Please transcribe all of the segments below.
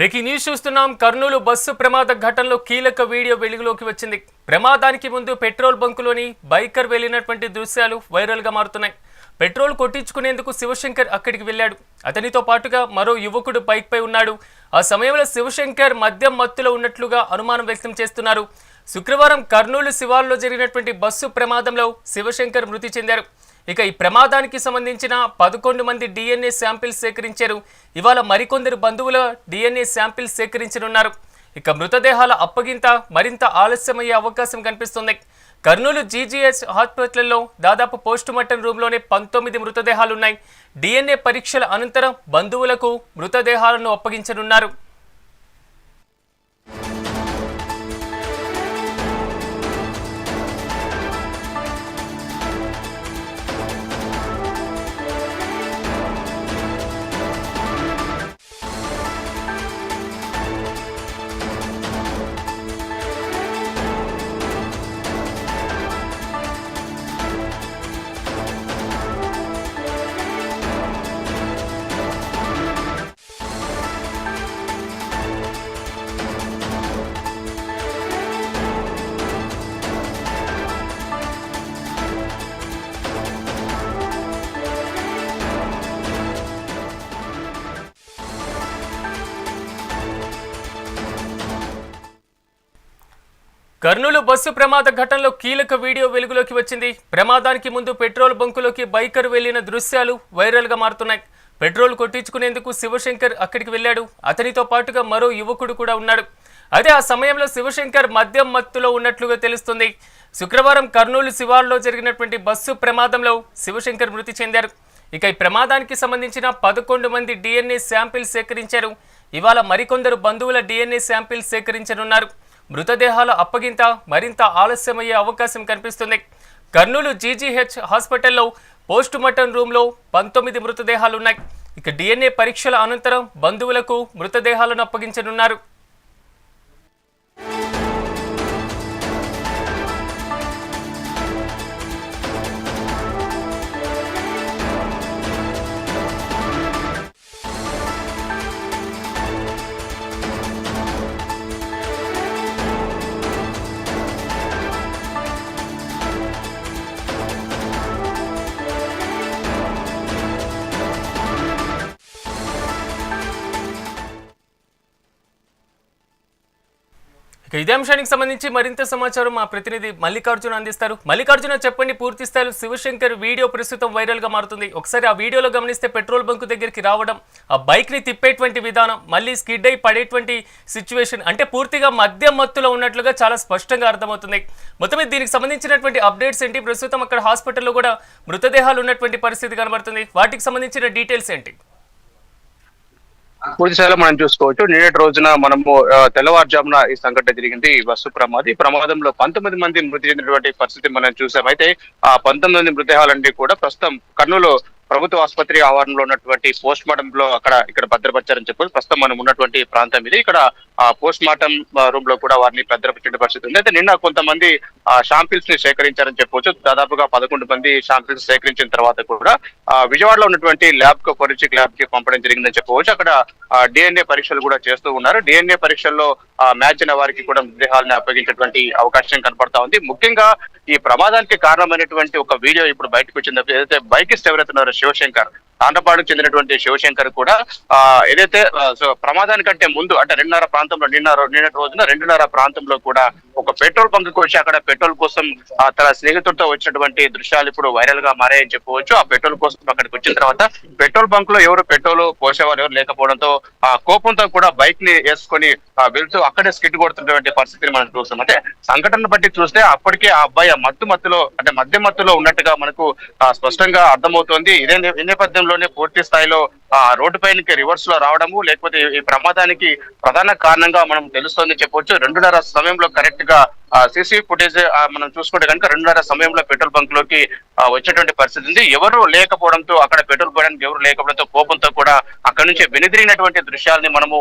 Breaking news చూస్తున్నాం. Kurnool bus ప్రమాద ఘటనలో కీలక వీడియో వెలుగులోకి వచ్చింది. ప్రమాదానికి ముందు పెట్రోల్ బంకులోని బైకర్ వెళ్ళినటువంటి దృశ్యాలు వైరల్గా మారుతున్నాయి. పెట్రోల్ కొట్టించుకునేందుకు శివశంకర్ అక్కడికి వెళ్ళాడు. అతనితో పాటుగా మరో యువకుడు బైక్పై ఉన్నాడు. ఆ సమయంలో శివశంకర్ మద్యం మత్తులో ఉన్నట్లుగా అనుమానం వ్యక్తం చేస్తున్నారు. శుక్రవారం కర్నూలు శివార్లో జరిగినటువంటి బస్సు ప్రమాదంలో శివశంకర్ మృతి చెందారు. ఇక ఈ ప్రమాదానికి సంబంధించిన పదకొండు మంది డిఎన్ఏ శాంపిల్స్ సేకరించారు. ఇవాళ మరికొందరు బంధువుల డిఎన్ఏ శాంపిల్స్ సేకరించనున్నారు. ఇక మృతదేహాల అప్పగింత మరింత ఆలస్యమయ్యే అవకాశం కనిపిస్తుంది. కర్నూలు జీజీహెచ్ హాస్పిటల్లో దాదాపు పోస్టుమార్టం రూమ్లోనే పంతొమ్మిది మృతదేహాలున్నాయి. డిఎన్ఏ పరీక్షల అనంతరం బంధువులకు మృతదేహాలను అప్పగించనున్నారు. కర్నూలు బస్సు ప్రమాద ఘటనలో కీలక వీడియో వెలుగులోకి వచ్చింది. ప్రమాదానికి ముందు పెట్రోల్ బంకులోకి బైకర్ వెళ్ళిన దృశ్యాలు వైరల్గా మారుతున్నాయి. పెట్రోల్ కొట్టించుకునేందుకు శివశంకర్ అక్కడికి వెళ్ళాడు. అతనితో పాటుగా మరో యువకుడు కూడా ఉన్నాడు. అదే ఆ సమయంలో శివశంకర్ మద్యం మత్తులో ఉన్నట్లుగా తెలుస్తుంది. శుక్రవారం కర్నూలు శివార్లో జరిగినటువంటి బస్సు ప్రమాదంలో శివశంకర్ మృతి చెందారు. ఇక ఈ ప్రమాదానికి సంబంధించిన పదకొండు మంది డిఎన్ఏ శాంపిల్ సేకరించారు. ఇవాళ మరికొందరు బంధువుల డిఎన్ఏ శాంపిల్ సేకరించనున్నారు. మృతదేహాల అప్పగింత మరింత ఆలస్యమయ్యే అవకాశం కనిపిస్తుంది. కర్నూలు జీజీహెచ్ హాస్పిటల్లో పోస్టుమార్టం రూమ్లో పంతొమ్మిది మృతదేహాలున్నాయి. ఇక డిఎన్ఏ పరీక్షల అనంతరం బంధువులకు మృతదేహాలను అప్పగించనున్నారు. ఇక ఇదే అంశానికి సంబంధించి మరింత సమాచారం మా ప్రతినిధి మల్లికార్జున అందిస్తారు. మల్లికార్జున చెప్పండి పూర్తి స్థాయిలో శివశంకర్ వీడియో ప్రస్తుతం వైరల్గా మారుతుంది. ఒకసారి ఆ వీడియోలో గమనిస్తే పెట్రోల్ బంకు దగ్గరికి రావడం ఆ బైక్ని తిప్పేటువంటి విధానం మళ్ళీ స్కిడ్ అయి పడేటువంటి సిచ్యువేషన్ అంటే పూర్తిగా మద్యం మత్తులో ఉన్నట్లుగా చాలా స్పష్టంగా అర్థమవుతుంది. మొత్తం దీనికి సంబంధించినటువంటి అప్డేట్స్ ఏంటి? ప్రస్తుతం అక్కడ హాస్పిటల్లో కూడా మృతదేహాలు ఉన్నటువంటి పరిస్థితి కనబడుతుంది. వాటికి సంబంధించిన డీటెయిల్స్ ఏంటి? పూర్తి స్థాయిలో మనం చూసుకోవచ్చు. నిన్నటి రోజున మనము తెల్లవారుజామున ఈ సంఘటన జరిగింది. ఈ బస్సు ప్రమాదం. ఈ ప్రమాదంలో పంతొమ్మిది మంది మృతి చెందినటువంటి పరిస్థితి మనం చూసాం. అయితే ఆ పంతొమ్మిది మంది మృతదేహాలన్నీ కూడా ప్రస్తుతం కర్నూలు ప్రభుత్వ ఆసుపత్రి ఆవరణలో ఉన్నటువంటి పోస్ట్ మార్టం లో అక్కడ ఇక్కడ భద్రపరిచారని చెప్పి ప్రస్తుతం మనం ఉన్నటువంటి ప్రాంతం ఇది. ఇక్కడ పోస్ట్ మార్టం రూమ్లో కూడా వారిని భద్రపరిచే పరిస్థితి ఉంది. అయితే నిన్న కొంతమంది షాంపిల్స్ని సేకరించారని చెప్పవచ్చు దాదాపుగా పదకొండు మంది షాంపిల్స్ సేకరించిన తర్వాత కూడా విజయవాడలో ఉన్నటువంటి ల్యాబ్కు ఫోరెన్సిక్ ల్యాబ్కి పంపడం జరిగిందని చెప్పవచ్చు అక్కడ డిఎన్ఏ పరీక్షలు కూడా చేస్తూ ఉన్నారు. డిఎన్ఏ పరీక్షల్లో ఆ, మ్యాచ్ అయిన వారికి కూడా మృతదేహాలను అప్పగించేటువంటి అవకాశం కనపడతా ఉంది. ముఖ్యంగా ఈ ప్రమాదానికి కారణమైనటువంటి ఒక వీడియో ఇప్పుడు బయటకు వచ్చింది. ఏదైతే బైకిస్ట్ ఎవరైతే ఉన్నారో శివశంకర్. ఆంధ్రపాడుకు చెందినటువంటి శివశంకర్ కూడా ఆ ఏదైతే ఆ, సో ప్రమాదానికంటే ముందు అంటే రెండున్నర ప్రాంతంలో నిన్న నిన్న నిన్నటి రోజున రెండున్నర ప్రాంతంలో కూడా ఒక పెట్రోల్ బంక్ వచ్చి అక్కడ పెట్రోల్ కోసం తన స్నేహితుడితో వచ్చినటువంటి దృశ్యాలు ఇప్పుడు వైరల్గా మారాయని చెప్పవచ్చు. ఆ పెట్రోల్ కోసం అక్కడికి వచ్చిన తర్వాత పెట్రోల్ బంక్లో ఎవరు పెట్రోల్ పోసేవారు ఎవరు లేకపోవడంతో ఆ కోపంతో కూడా బైక్ని వేసుకొని వెళ్తూ అక్కడే స్కిట్ కొడుతున్నటువంటి పరిస్థితిని మనం చూస్తాం అంటే సంఘటన బట్టి చూస్తే అప్పటికే ఆ అబ్బాయి మత్తు మత్తులో అంటే మధ్య మత్తులో ఉన్నట్టుగా మనకు స్పష్టంగా అర్థమవుతోంది. ఇదే నేపథ్యంలో ఈ పూర్తి స్థాయిలో ఆ రోడ్డు పైనకి రివర్స్లో రావడము లేకపోతే ఈ ప్రమాదానికి ప్రధాన కారణంగా మనం తెలుస్తోంది చెప్పొచ్చు. రెండున్నర సమయంలో కరెక్ట్గా సీసీ ఫుటేజ్ మనం చూసుకుంటే కనుక రెండున్నర సమయంలో పెట్రోల్ బంక్లోకి వచ్చేటువంటి పరిస్థితి ఉంది. ఎవరు లేకపోవడంతో అక్కడ పెట్రోల్ పోయడానికి ఎవరు లేకపోవడంతో కోపంతో కూడా అక్కడ నుంచి వెనుదిరిగినటువంటి దృశ్యాలని మనము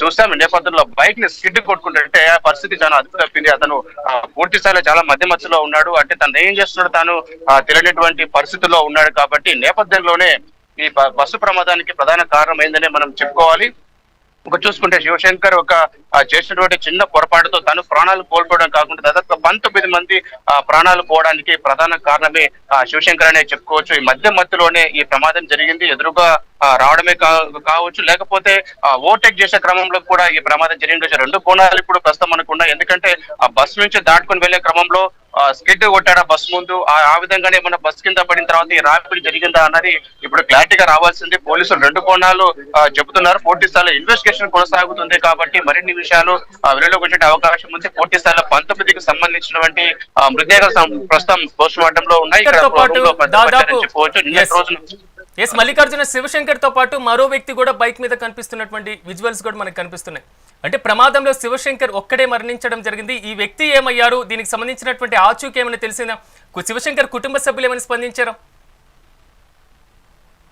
చూసాం చూస్తాం. నేపథ్యంలో బైక్ని స్కిడ్ కొట్టుకుంటే ఆ పరిస్థితి చాలా అదుపు తప్పింది. అతను పూర్తి స్థాయిలో చాలా మధ్య మధ్యలో ఉన్నాడు. అంటే తను ఏం చేస్తున్నాడు తాను తెలియనటువంటి పరిస్థితుల్లో ఉన్నాడు కాబట్టి నేపథ్యంలోనే ఈ బస్సు ప్రమాదానికి ప్రధాన కారణం ఏందనే మనం చెప్పుకోవాలి. ఒక చూసుకుంటే శివశంకర్ ఒక చేసినటువంటి చిన్న పొరపాటుతో తను ప్రాణాలు కోల్పోవడం కాకుండా దాదాపు పంతొమ్మిది మంది ఆ, ప్రాణాలు పోవడానికి ప్రధాన కారణమే ఆ, శివశంకర్ అనే చెప్పుకోవచ్చు. ఈ మధ్య మధ్యలోనే ఈ ప్రమాదం జరిగింది. ఎదురుగా రావడమే కావచ్చు. లేకపోతే ఓవర్టేక్ చేసే క్రమంలో కూడా ఈ ప్రమాదం జరిగింది. రెండు కోణాలు ఇప్పుడు ప్రస్తుతం అనుకున్నా ఎందుకంటే ఆ బస్సు నుంచి దాటుకుని వెళ్ళే క్రమంలో స్కిడ్ కొట్టాడు బస్ ముందు? ఆ విధంగానే మన బస్ కింద పడిన తర్వాత ఈ రాపిడి జరిగిందా అన్నది ఇప్పుడు క్లారిటీగా రావాల్సింది. పోలీసులు రెండు కోణాలు చెబుతున్నారు. పూర్తి స్థాయిలో ఇన్వెస్టిగేషన్ కొనసాగుతుంది కాబట్టి మరిన్ని విషయాలు వెలుగులోకి వచ్చే అవకాశం ఉంది. పూర్తి స్థాయిలో పంతొమ్మిదికి సంబంధించినటువంటి మృతదేహాలు సం- ప్రస్తుతం పోస్ట్ మార్టం లో ఉన్నాయి పాటు ఎస్ మల్లికార్జున శివశంకర్తో పాటు మరో వ్యక్తి కూడా బైక్ మీద కనిపిస్తున్నటువంటి విజువల్స్ కూడా మనకు కనిపిస్తున్నాయి. అంటే ప్రమాదంలో శివశంకర్ ఒక్కడే మరణించడం జరిగింది. ఈ వ్యక్తి ఏమయ్యారు? దీనికి సంబంధించినటువంటి ఆచూకీ ఏమైనా తెలిసిందా? శివశంకర్ కుటుంబ సభ్యులు ఏమైనా స్పందించారా?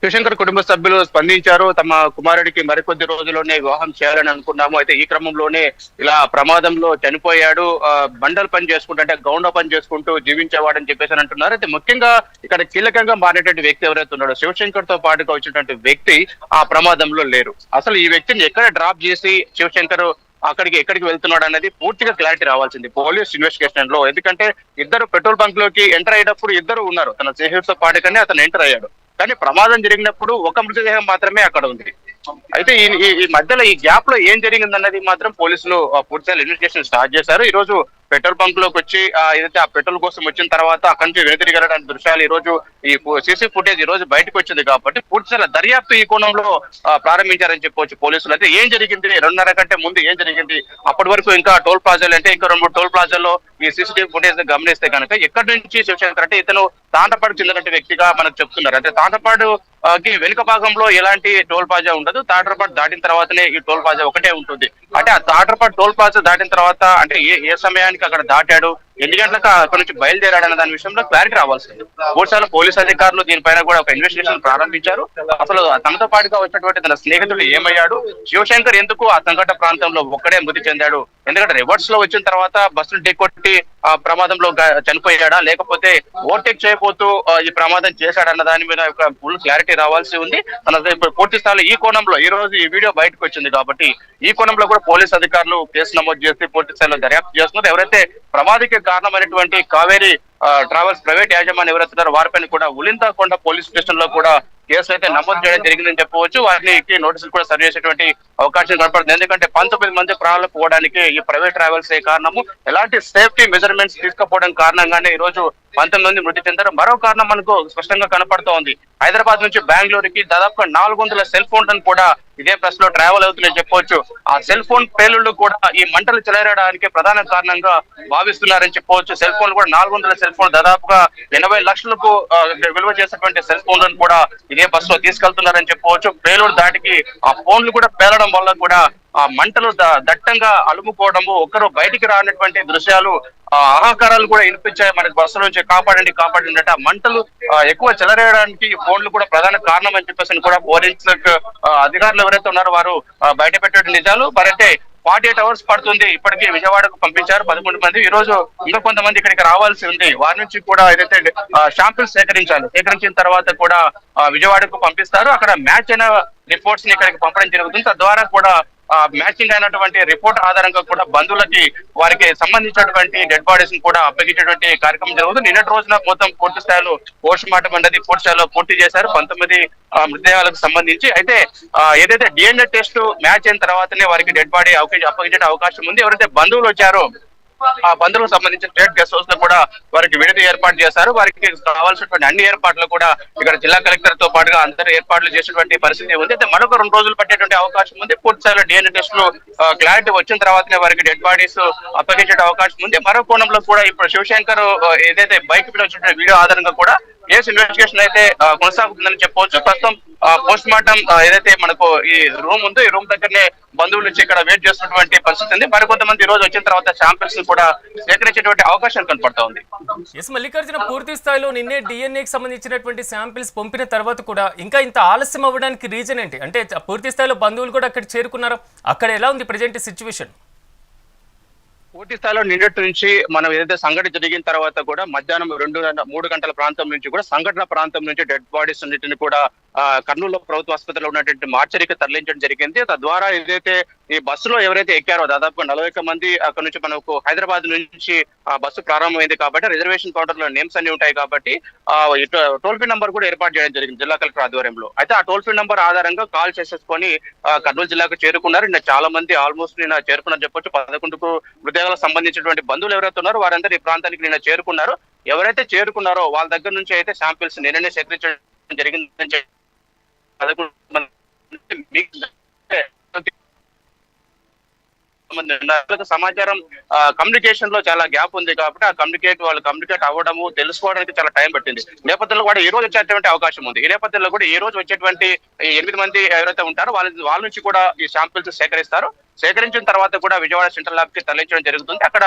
శివశంకర్ కుటుంబ సభ్యులు స్పందించారు. తమ కుమారుడికి మరికొద్ది రోజుల్లోనే వివాహం చేయాలని అనుకున్నాము. అయితే ఈ క్రమంలోనే ఇలా ప్రమాదంలో చనిపోయాడు. ఆ, బండలు పని చేసుకుంటూ అంటే గౌండ పని చేసుకుంటూ జీవించేవాడని చెప్పేసి అంటున్నారు. అయితే ముఖ్యంగా ఇక్కడ కీలకంగా మారేటువంటి వ్యక్తి ఎవరైతే ఉన్నాడో శివశంకర్తో పాటుగా వచ్చినటువంటి వ్యక్తి ఆ ప్రమాదంలో లేరు. అసలు ఈ వ్యక్తిని ఎక్కడ డ్రాప్ చేసి శివశంకర్ అక్కడికి ఎక్కడికి వెళ్తున్నాడు అనేది పూర్తిగా క్లారిటీ రావాల్సింది పోలీస్ ఇన్వెస్టిగేషన్లో ఎందుకంటే ఇద్దరు పెట్రోల్ బంక్లోకి ఎంటర్ అయ్యేటప్పుడు ఇద్దరు ఉన్నారు. తన స్నేహితులతో పాటుగానే అతను ఎంటర్ అయ్యాడు. కానీ ప్రమాదం జరిగినప్పుడు ఒక మృతదేహం మాత్రమే అక్కడ ఉంది. అయితే ఈ ఈ- మధ్యలో ఈ గ్యాప్లో ఏం జరిగిందన్నది మాత్రం పోలీసులు పూర్తిగా ఇన్వెస్టిగేషన్ స్టార్ట్ చేశారు. ఈ రోజు పెట్రోల్ బంక్లోకి వచ్చి ఆ, ఏదైతే ఆ పెట్రోల్ కోసం వచ్చిన తర్వాత అక్కడి నుంచి వెనుతిరిగలడానికి దృశ్యాలు ఈ రోజు ఈ సీసీ ఫుటేజ్ ఈ రోజు బయటకు వచ్చింది కాబట్టి పూర్తిసారి దర్యాప్తు ఈ కోణంలో ప్రారంభించారని చెప్పవచ్చు పోలీసులు. అయితే ఏం జరిగింది? రెండున్నర కంటే ముందు ఏం జరిగింది? అప్పటి వరకు ఇంకా టోల్ ప్లాజాలు అంటే ఇంకా రెండు టోల్ ప్లాజాల్లో ఈ సీసీటీవీ ఫుటేజ్ గమనిస్తే కనుక ఎక్కడి నుంచి శివశంకర్ అంటే ఇతను తాండపాడు చెందినటువంటి వ్యక్తిగా మనకు చెప్తున్నారు. అంటే తాంటపాడు కి వెనుక భాగంలో ఎలాంటి టోల్ ప్లాజా ఉండదు. తాటరపాటు దాటిన తర్వాతనే ఈ టోల్ ప్లాజా ఒకటే ఉంటుంది. అంటే ఆ తాటరపాటు టోల్ ప్లాజా దాటిన తర్వాత అంటే ఏ ఏ సమయానికి అక్కడ దాటాడు. ఎన్ని గంటలకు అక్కడ నుంచి బయలుదేరాడు దాని విషయంలో క్లారిటీ రావాల్సింది. మూడుసార్లు పోలీస్ అధికారులు దీనిపైన కూడా ఒక ఇన్వెస్టిగేషన్ ప్రారంభించారు. అసలు తనతో పాటుగా వచ్చినటువంటి తన స్నేహితుడు ఏమయ్యాడు? శివశంకర్ ఎందుకు ఆ సంఘటన ప్రాంతంలో ఒక్కడే మృతి చెందాడు? ఎందుకంటే రివర్స్లో వచ్చిన తర్వాత బస్సును ఢీకొట్టి ఆ ప్రమాదంలో చనిపోయాడా? లేకపోతే ఓవర్టేక్ చేయబోతూ ఈ ప్రమాదం చేశాడన్న దాని మీద ఒక ఫుల్ క్లారిటీ రావాల్సి ఉంది. తన ఇప్పుడు పూర్తి స్థాయిలో ఈ కోణంలో ఈ రోజు ఈ వీడియో బయటకు వచ్చింది కాబట్టి ఈ కోణంలో కూడా పోలీస్ అధికారులు కేసు నమోదు చేసి పూర్తి స్థాయిలో దర్యాప్తు చేస్తున్నారు. ఎవరైతే ప్రమాదకి కారణమైనటువంటి కావేరీ ట్రావెల్స్ ప్రైవేట్ యాజమాన్యం ఎవరైతే వారిపైన కూడా ఉలింతాకొండ పోలీస్ స్టేషన్లో కూడా కేసు అయితే నమోదు చేయడం జరిగిందని చెప్పవచ్చు. వారికి నోటీసులు కూడా సర్వ్ చేసేటువంటి అవకాశం కనపడుతుంది. ఎందుకంటే పంతొమ్మిది మంది ప్రాణాలు పోవడానికి ఈ ప్రైవేట్ ట్రావెల్స్ ఏ కారణము? ఎలాంటి సేఫ్టీ మెజర్మెంట్స్ తీసుకోపోవడం కారణంగానే ఈ రోజు పంతొమ్మిది మంది మృతి చెందారు. మరో కారణం మనకు స్పష్టంగా కనపడుతోంది హైదరాబాద్ నుంచి బెంగళూరుకి దాదాపు నాలుగు వందల సెల్ ఫోన్లను కూడా ఇదే ప్రెస్లో ట్రావెల్ అవుతున్నాయి చెప్పవచ్చు ఆ సెల్ ఫోన్ పేలుళ్ళు కూడా ఈ మంటలు చెలరేయడానికి ప్రధాన కారణంగా భావిస్తున్నారని చెప్పవచ్చు సెల్ ఫోన్ కూడా నాలుగు వందల సెల్ ఫోన్ దాదాపుగా ఎనభై లక్షలకు విలువ చేసినటువంటి సెల్ ఫోన్లను కూడా ఇదే బస్లో తీసుకెళ్తున్నారని చెప్పవచ్చు పేలుడు దాటికి ఆ ఫోన్లు కూడా పేలడం వల్ల కూడా ఆ మంటలు దట్టంగా అలుముకోవడము ఒకరు బయటికి రానటువంటి దృశ్యాలు ఆ ఆహాకారాలు కూడా వినిపించాయి మనకి బస్సు నుంచి. కాపాడండి కాపాడండి అంటే. ఆ మంటలు ఎక్కువ చెలరేయడానికి ఫోన్లు కూడా ప్రధాన కారణం అని చెప్పేసి కూడా పోలీసులకు అధికారులు ఎవరైతే ఉన్నారో వారు బయట పెట్టే నిజాలు. మరైతే ఫార్టీ ఎయిట్ అవర్స్ పడుతుంది. ఇప్పటికీ విజయవాడకు పంపించారు. పదకొండు మంది. ఈ రోజు ఇంకా కొంతమంది ఇక్కడికి రావాల్సి ఉంది. వారి నుంచి కూడా ఏదైతే శాంపిల్స్ సేకరించాలి. సేకరించిన తర్వాత కూడా ఆ, విజయవాడకు పంపిస్తారు. అక్కడ మ్యాచ్ అయిన రిపోర్ట్స్ని ఇక్కడికి పంపడం జరుగుతుంది. తద్వారా కూడా మ్యాచింగ్ అయినటువంటి రిపోర్ట్ ఆధారంగా కూడా బంధువులకి వారికి సంబంధించినటువంటి డెడ్ బాడీస్ని కూడా అప్పగించేటువంటి కార్యక్రమం జరుగుతుంది నిన్నటి రోజున మొత్తం పూర్తి స్థాయిలో పోస్ట్ మార్టం అనేది పూర్తి స్థాయిలో పూర్తి చేశారు. పంతొమ్మిది మృతదేహాలకు సంబంధించి. అయితే ఏదైతే డిఎన్ఏ టెస్ట్ మ్యాచ్ అయిన తర్వాతనే వారికి డెడ్ బాడీ అప్పగించే అవకాశం ఉంది. ఎవరైతే బంధువులు వచ్చారో ఆ బంధువులకు సంబంధించిన స్టేట్ గెస్ట్ హౌస్లో కూడా వారికి విడిది ఏర్పాటు చేశారు. వారికి కావాల్సినటువంటి అన్ని ఏర్పాట్లు కూడా ఇక్కడ జిల్లా కలెక్టర్తో పాటుగా అందరూ ఏర్పాట్లు చేసినటువంటి పరిస్థితి ఉంది. అయితే మరొక రెండు రోజులు పట్టేటువంటి అవకాశం ఉంది. పూర్తి డిఎన్ఏ టెస్ట్లో క్లారిటీ వచ్చిన తర్వాతనే వారికి డెడ్ బాడీస్ అప్పగించే అవకాశం ఉంది. మరో కోణంలో కూడా ఇప్పుడు శివశంకర్ ఏదైతే బైక్ మీద వచ్చినటువంటి వీడియో ఆధారంగా కూడా కేసు ఇన్వెస్టిగేషన్ అయితే కొనసాగుతుందని చెప్పవచ్చు. ప్రస్తుతం పోస్ట్ మార్టం ఏదైతే మనకు ఈ రూమ్ ఉందో ఈ రూమ్ దగ్గరనే బంధువులు వచ్చి ఇక్కడ వెయిట్ చేస్తున్నటువంటి పరిస్థితి ఉంది. మరికొంతమంది ఈ రోజు వచ్చిన తర్వాత శాంపిల్స్ కూడా సేకరించేటువంటి అవకాశం కనపడతా ఉంది. ఎస్ మల్లికార్జున పూర్తి స్థాయిలో నిన్నే డిఎన్ఏకి సంబంధించినటువంటి శాంపిల్స్ పంపిన తర్వాత కూడా ఇంకా ఇంత ఆలస్యం అవ్వడానికి రీజన్ ఏంటి? అంటే పూర్తి స్థాయిలో బంధువులు కూడా అక్కడ చేరుకున్నారు? అక్కడ ఎలా ఉంది ప్రజెంట్ సిచ్యువేషన్ పూర్తి స్థాయిలో నిన్నటి నుంచి మనం ఏదైతే సంఘటన జరిగిన తర్వాత కూడా మధ్యాహ్నం రెండు మూడు గంటల ప్రాంతం నుంచి కూడా సంఘటన ప్రాంతం నుంచి డెడ్ బాడీస్ అన్నింటిని కూడా కర్నూలులో కర్నూలు ప్రభుత్వ ఆసుపత్రిలో ఉన్నటువంటి మార్చరీకి తరలించడం జరిగింది. తద్వారా ఏదైతే ఈ బస్సులో ఎవరైతే ఎక్కారో దాదాపు నలభై ఒక్క మంది అక్కడ నుంచి మనకు హైదరాబాద్ నుంచి ఆ బస్సు ప్రారంభమైంది కాబట్టి రిజర్వేషన్ కౌంటర్లో నేమ్స్ అన్ని ఉంటాయి కాబట్టి ఆ టోల్ ఫ్రీ నంబర్ కూడా ఏర్పాటు చేయడం జరిగింది జిల్లా కలెక్టర్ ఆధ్వర్యంలో. అయితే ఆ టోల్ ఫ్రీ నంబర్ ఆధారంగా కాల్ చేసేసుకొని కర్నూలు జిల్లాకు చేరుకున్నారు. నిన్న చాలా మంది ఆల్మోస్ట్ నిన్న చేరుకున్నారు. చెప్పొచ్చు పదకొండుకు మృతదేహాలకు సంబంధించినటువంటి బంధువులు ఎవరైతే ఉన్నారో వారందరూ ఈ ప్రాంతానికి నిన్న చేరుకున్నారు. ఎవరైతే చేరుకున్నారో వాళ్ళ దగ్గర నుంచి అయితే శాంపిల్స్ నిన్ననే సేకరించడం జరిగిందని చెప్పి పదకొండు మంది సమాచారం కమ్యూనికేషన్లో చాలా గ్యాప్ ఉంది కాబట్టి ఆ కమ్యూనికేట్ వాళ్ళు కమ్యూనికేట్ అవ్వడము తెలుసుకోవడానికి చాలా టైం పట్టింది. నేపథ్యంలో కూడా ఈ రోజు వచ్చేటువంటి అవకాశం ఉంది. ఈ నేపథ్యంలో కూడా ఈ రోజు వచ్చేటువంటి ఎనిమిది మంది ఎవరైతే ఉంటారో వాళ్ళ వాళ్ళ నుంచి కూడా ఈ శాంపిల్స్ సేకరిస్తారు. సేకరించిన తర్వాత కూడా విజయవాడ సెంట్రల్ ల్యాబ్కి తరలించడం జరుగుతుంది. అక్కడ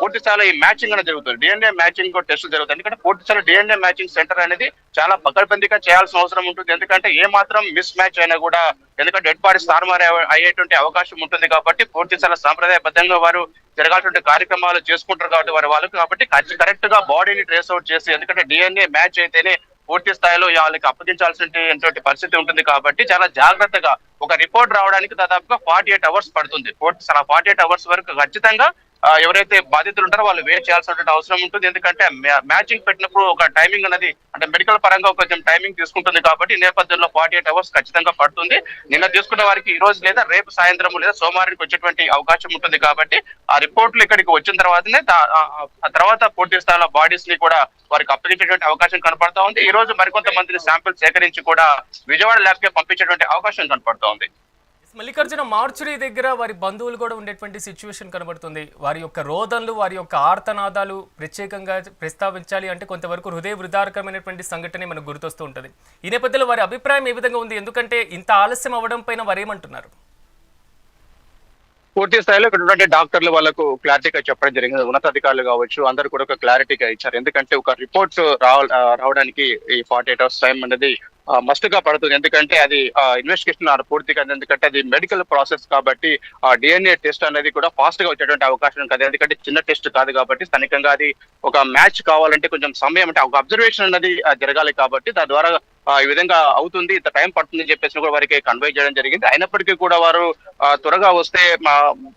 పూర్తి స్థాయిలో ఈ మ్యాచింగ్ అనేది జరుగుతుంది. డిఎన్ఏ మ్యాచింగ్ టెస్ట్ జరుగుతుంది ఎందుకంటే పూర్తి స్థాయిలో డిఎన్ఏ మ్యాచింగ్ సెంటర్ అనేది చాలా పకడ్బందీగా చేయాల్సిన అవసరం ఉంటుంది. ఎందుకంటే ఏ మాత్రం మిస్ మ్యాచ్ అయినా కూడా ఎందుకంటే డెడ్ బాడీస్ తారుమారే అయ్యేటువంటి అవకాశం ఉంటుంది కాబట్టి పూర్తి స్థాయిలో సాంప్రదాయబద్ధంగా వారు జరగాల్సిన కార్యక్రమాలు చేసుకుంటారు కాబట్టి వారి వాళ్ళకు. కాబట్టి కరెక్ట్గా బాడీని ట్రేస్ అవుట్ చేసి ఎందుకంటే డిఎన్ఏ మ్యాచ్ అయితేనే పూర్తి స్థాయిలో వాళ్ళకి అప్పగించాల్సినటువంటి పరిస్థితి ఉంటుంది కాబట్టి చాలా జాగ్రత్తగా ఒక రిపోర్ట్ రావడానికి దాదాపుగా ఫార్టీ ఎయిట్ అవర్స్ పడుతుంది ఫార్టీ ఎయిట్ అవర్స్ వరకు ఖచ్చితంగా ఎవరైతే బాధితులు ఉంటారో వాళ్ళు వెయిట్ చేయాల్సినటువంటి అవసరం ఉంటుంది. ఎందుకంటే మ్యాచింగ్ పెట్టినప్పుడు ఒక టైమింగ్ అనేది అంటే మెడికల్ పరంగా కొంచెం టైమింగ్ తీసుకుంటుంది కాబట్టి నేపథ్యంలో ఫార్టీ ఎయిట్ అవర్స్ ఖచ్చితంగా పడుతుంది. నిన్న తీసుకున్న వారికి ఈ రోజు లేదా రేపు సాయంత్రం లేదా సోమవారానికి వచ్చేటువంటి అవకాశం ఉంటుంది కాబట్టి ఆ రిపోర్ట్లు ఇక్కడికి వచ్చిన తర్వాతనే ఆ- తర్వాత పూర్తి స్థాయిలో బాడీస్ని కూడా వారికి అప్పగించేటువంటి అవకాశం కనపడతా ఉంది. ఈ రోజు మరికొంత మందిని శాంపిల్ సేకరించి కూడా విజయవాడ ల్యాబ్కి పంపించేటువంటి అవకాశం కనపడతా ఉంది. మల్లికార్జున మార్చురీ దగ్గర వారి బంధువులు కూడా ఉండేటువంటి సిచ్యువేషన్ కనబడుతుంది. వారి యొక్క రోదనలు వారి యొక్క ఆర్తనాదాలు ప్రత్యేకంగా ప్రస్తావించాలి అంటే కొంతవరకు హృదయ వృధారకమైనటువంటి సంఘటనే మనకు గుర్తొస్తూ ఉంటుంది. ఈ నేపథ్యంలో వారి అభిప్రాయం ఏ విధంగా ఉంది? ఎందుకంటే ఇంత ఆలస్యం అవ్వడం పైన వారు ఏమంటున్నారు పూర్తి స్థాయిలో ఇక్కడ ఉన్నటువంటి డాక్టర్లు వాళ్ళకు క్లారిటీగా చెప్పడం జరిగింది. ఉన్నతాధికారులు కావచ్చు అందరు కూడా ఒక క్లారిటీగా ఇచ్చారు. ఎందుకంటే ఒక రిపోర్ట్ రావడానికి ఈ ఫార్టీ ఎయిట్ అవర్స్ టైం అనేది మస్ట్గా పడుతుంది. ఎందుకంటే అది ఇన్వెస్టిగేషన్ పూర్తి కాదు ఎందుకంటే అది మెడికల్ ప్రాసెస్ కాబట్టి ఆ డిఎన్ఏ టెస్ట్ అనేది కూడా ఫాస్ట్గా వచ్చేటువంటి అవకాశం కాదు ఎందుకంటే చిన్న టెస్ట్ కాదు కాబట్టి స్థానికంగా అది ఒక మ్యాచ్ కావాలంటే కొంచెం సమయం అంటే ఒక అబ్జర్వేషన్ అనేది జరగాలి కాబట్టి దాని ద్వారా ఈ విధంగా అవుతుంది ఇంత టైం పడుతుంది చెప్పేసి కూడా వారికి కన్వే చేయడం జరిగింది. అయినప్పటికీ కూడా వారు త్వరగా వస్తే మా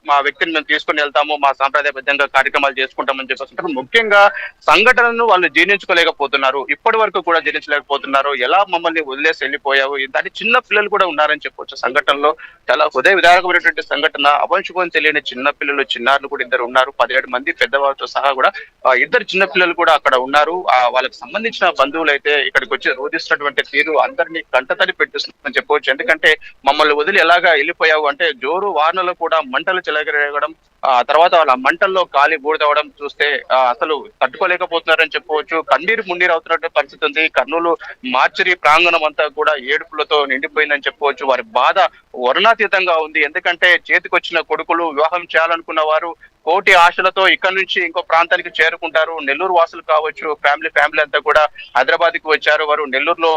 మా వ్యక్తిని మేము తీసుకుని వెళ్తాము మా సాంప్రదాయబద్ధంగా కార్యక్రమాలు చేసుకుంటామని చెప్పేసి అంటారు. ముఖ్యంగా సంఘటనను వాళ్ళు జీర్ణించుకోలేకపోతున్నారు. ఇప్పటి వరకు కూడా జీర్ణించలేకపోతున్నారు. ఎలా మమ్మల్ని వదిలేసి వెళ్ళిపోయావు? దాని చిన్న పిల్లలు కూడా ఉన్నారని చెప్పొచ్చు. సంఘటనలో చాలా హృదయ విధారకమైనటువంటి సంఘటన అవంశుకొని తెలియని చిన్న పిల్లలు చిన్నారులు కూడా ఇద్దరు ఉన్నారు. పదిహేడు మంది పెద్దవారితో సహా కూడా ఇద్దరు చిన్న పిల్లలు కూడా అక్కడ ఉన్నారు. ఆ, వాళ్ళకి సంబంధించిన బంధువులు అయితే ఇక్కడికి వచ్చి రోధిస్తున్నటువంటి తీరు అందరినీ కంటతడి పెట్టిస్తుందని చెప్పవచ్చు. ఎందుకంటే మమ్మల్ని వదిలి ఎలాగా వెళ్ళిపోయావు అంటే జోరు వానలు కూడా మంటలు చెలగరేగడం ఆ తర్వాత వాళ్ళ మంటల్లో కాలి బూడిదవడం చూస్తే అసలు తట్టుకోలేకపోతున్నారని చెప్పవచ్చు. కన్నీరు మున్నీరు అవుతున్నట్టు పరిస్థితి ఉంది. కర్నూలు మార్చిరి ప్రాంగణం అంతా కూడా ఏడుపులతో నిండిపోయిందని చెప్పవచ్చు. వారి బాధ వర్ణాతీతంగా ఉంది. ఎందుకంటే చేతికొచ్చిన కొడుకులు వివాహం చేయాలనుకున్న వారు కోటి ఆశలతో ఇక్కడ నుంచి ఇంకో ప్రాంతానికి చేరుకుంటారు. నెల్లూరు వాసులు కావచ్చు ఫ్యామిలీ ఫ్యామిలీ అంతా కూడా హైదరాబాద్కి వచ్చారు. వారు నెల్లూరులో